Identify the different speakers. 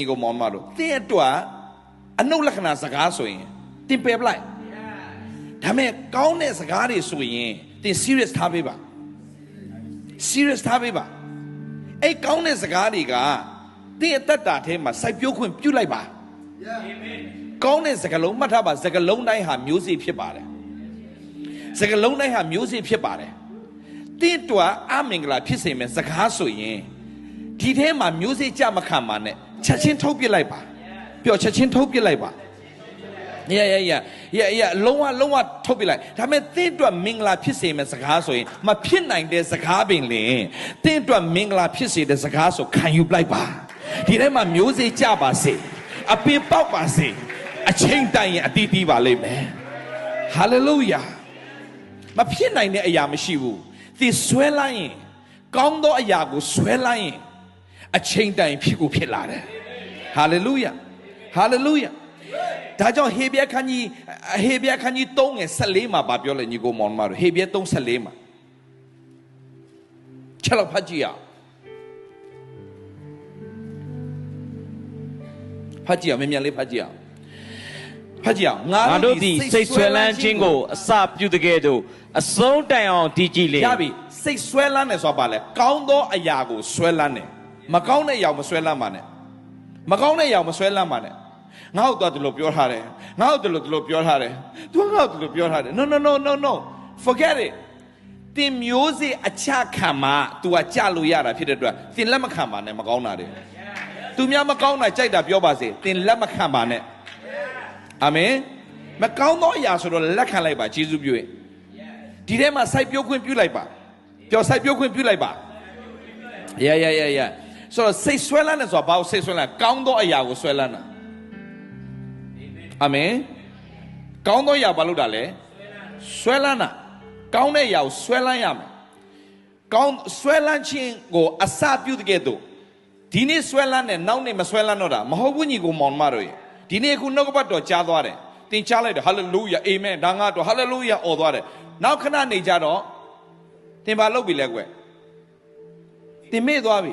Speaker 1: ဒီကိုမောင်မတို့တင်းအတွက်အနုလက္ခဏာစကားဆိုရင်တင်ပယ်ပလိုက်ဒါမဲ့ကောင်းတဲ့စကားတွေဆိုရင်တင် serious ထားပေးပါ serious ထားပေးပါအဲ့ကောင်းတဲ့စကားတွေကတင်းအသက်တာထဲမှာစိုက်ပျိုးခွင့်ပြုလိုက်ပါကောင်းတဲ့စကားလုံးမှတ်ထားပါစကားလုံးတိုင်းဟာမျိုးစေ့ဖြစ်ပါတယ်စကားလုံးတိုင်းဟာမျိုးစေ့ဖြစ်ပါတယ်တင်းတွာအမင်္ဂလာဖြစ်စေမယ်စကားဆိုရင်ဒီထဲမှာမျိုးစေ့ကြမခံပါနဲ့ ချက်ချင်းထုတ်ပစ်လိုက်ပါပျော်ချက်ချင်းထုတ်ပစ်လိုက်ပါရရရရရလုံးဝလုံးဝထုတ်ပြလိုက်ဒါပေမဲ့သင်အတွက်မင်္ဂလာဖြစ်စေမယ့်စကားဆိုရင်မဖြစ်နိုင်တဲ့စကားပင်လင်သင်အတွက်မင်္ဂလာဖြစ်စေတဲ့စကားဆိုခံယူပလိုက်ပါဒီထဲမှာမျိုးစေ့ကြပါစေအပင်ပေါက်ပါစေအချိန်တိုင်ရင်အတီးတီးပါလိမ့်မယ်ဟာလေလုယာမဖြစ်နိုင်တဲ့အရာမရှိဘူးသင်ဆွဲလိုက်ရင်ကောင်းသောအရာကိုဆွဲလိုက်ရင်အချိန်တိုင်ဖြစ်ကိုဖြစ်လာတယ် ဟာလေလုယာဟာလေလုယာဒါကြောင့်ဟေဘရဲခန်းကြီးဟေဘရဲခန်းကြီး3ငယ်14မှာဗာပြောလဲညီကိုမောင်မတို့ဟေဘရဲ3 14မှာချက်တော့ဖတ်ကြည့်ရအောင်ဖတ်ကြည့်ရအောင်မြန်မြန်လေးဖတ်ကြည့်ရအောင်ဖတ်ကြည့်ရအောင်
Speaker 2: ငါတို့သည်စိတ်ဆွဲလန်းခြင်းကိုအစပြုတကယ်သို့အဆုံးတိုင်အောင်တည်ကြည်လေ
Speaker 1: ရပြီစိတ်ဆွဲလန်းတယ်ဆိုတာပါလဲကောင်းသောအရာကိုဆွဲလန်းတယ်မကောင်းတဲ့အရာမဆွဲလန်းပါနဲ့ မကောင်းတဲ့အရာမဆွဲလန်းပါနဲ့ငါ့ကိုတော့ဒီလိုပြောထားတယ်ငါ့ကိုဒီလိုဒီလိုပြောထားတယ်သူကငါ့ကိုဒီလိုပြောထားတယ် no no no no no forget it တင်မျိုးစေ့အချခံမှာ तू ကကြလို့ရတာဖြစ်တဲ့အတွက်တင်လက်မခံပါနဲ့မကောင်းတာတွေသူများမကောင်းတာကြိုက်တာပြောပါစေတင်လက်မခံပါနဲ့အာမင်မကောင်းသောအရာဆိုတော့လက်ခံလိုက်ပါယေရှုပြုရင်ဒီထဲမှာစိုက်ပျိုးခွင့်ပြုလိုက်ပါပျော်စိုက်ပျိုးခွင့်ပြုလိုက်ပါရရရရ ဆိုတော့စိတ်ဆွဲလန်းတယ်ဆိုတာဘာကိုစိတ်ဆွဲလန်းကောင်းသောအရာကိုဆွဲလန်းတာအာမင်ကောင်းသောအရာဘာလို့တာလဲဆွဲလန်းတာကောင်းတဲ့အရာကိုဆွဲလန်းရမယ်ကောင်းဆွဲလန်းခြင်းကိုအစပြုတဲ့ကဲ့သို့ဒီနေ့ဆွဲလန်းတယ်နောက်နေ့မဆွဲလန်းတော့တာမဟုတ်ဘူးညီကိုမောင်မတို့ရေဒီနေ့အခုနှုတ်ကပတ်တော်ကြားသွားတယ်သင်ကြားလိုက်တယ်ဟာလေလုယာအာမင်ဒါငါတော့ဟာလေလုယာអော်သွားတယ်နောက်ခဏနေကြတော့သင်ဘာလုပ်ပြီလဲကွယ်သင်မေ့သွားပြီ